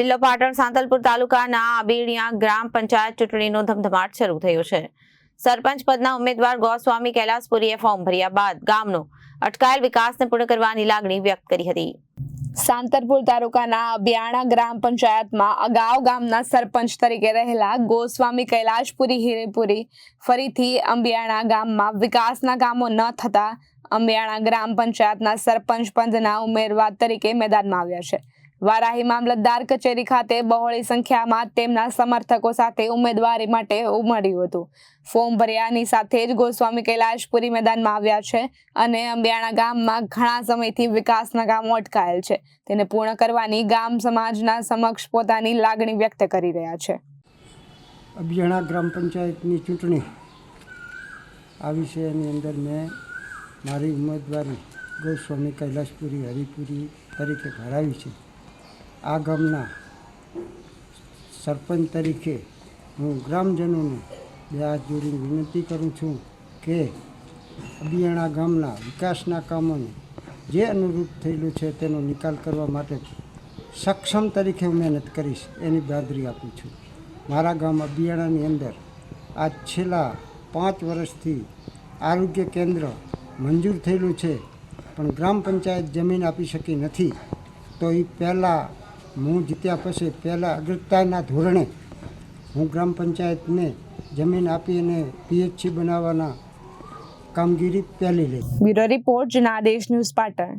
જિલ્લો પાટણ સાંતલપુર તાલુકાના આબીડિયા ગ્રામ પંચાયત ચૂંટણીનો ધમધમાટ શરૂ થયો છે. સરપંચ પદના ઉમેદવાર ગોસ્વામી કૈલાસપુરીએ ફોર્મ ભર્યા બાદ ગામનો અટકાયેલ વિકાસને પૂર્ણ કરવાની લાગણી વ્યક્ત કરી હતી. સાંતરપુર તાલુકાના અબિયાણા ગ્રામ પંચાયતમાં અગાઉ ગામના સરપંચ તરીકે રહેલા ગોસ્વામી કૈલાશપુરી હિરેપુરી ફરીથી અંબિયાણા ગામમાં વિકાસના કામો ન થતા અંબિયાણા ગ્રામ પંચાયતના સરપંચ પદના ઉમેદવાર તરીકે મેદાનમાં આવ્યા છે. વારાહી મામલતદાર કચેરી ખાતે બહોળી સંખ્યામાં તેમના સમર્થકો સાથે ઉમેદવારી માટે ઉમળ્યું હતું. ફોર્મ ભર્યાની સાથે જ ગોસ્વામી કૈલાશપુરી મેદાનમાં આવ્યા છે અને અંબિયાણા ગામમાં ઘણા સમયથી વિકાસના કામો અટકાયેલ છે. તેને પૂર્ણ કરવાની ગામ સમાજના સમક્ષ પોતાની લાગણી વ્યક્ત કરી રહ્યા છે. અંબિયાણા ગ્રામ પંચાયતની ચૂંટણી આ વિષયની અંદર મેં મારી ઉમેદવારી ગોસ્વામી કૈલાશપુરી હરિપુરી તરીકે ભરાવી છે. આ ગામના સરપંચ તરીકે હું ગ્રામજનોને બે હાથ જોડીને વિનંતી કરું છું કે અબિયાણા ગામના વિકાસના કામોને જે અનુરૂપ થયેલું છે તેનો નિકાલ કરવા માટે સક્ષમ તરીકે હું મહેનત કરીશ એની બહાદરી આપું છું. મારા ગામ અબિયાણાની અંદર આ છેલ્લા પાંચ વર્ષથી આરોગ્ય કેન્દ્ર મંજૂર થયેલું છે પણ ગ્રામ પંચાયત જમીન આપી શકી નથી. તો એ પહેલાં હું જીત્યા પછી પહેલાં અગ્રતાના ધોરણે હું ગ્રામ પંચાયતને જમીન આપી અને પીએચસી બનાવવાના કામગીરી પહેલી લઈ. Bureau report Janadesh news Patan.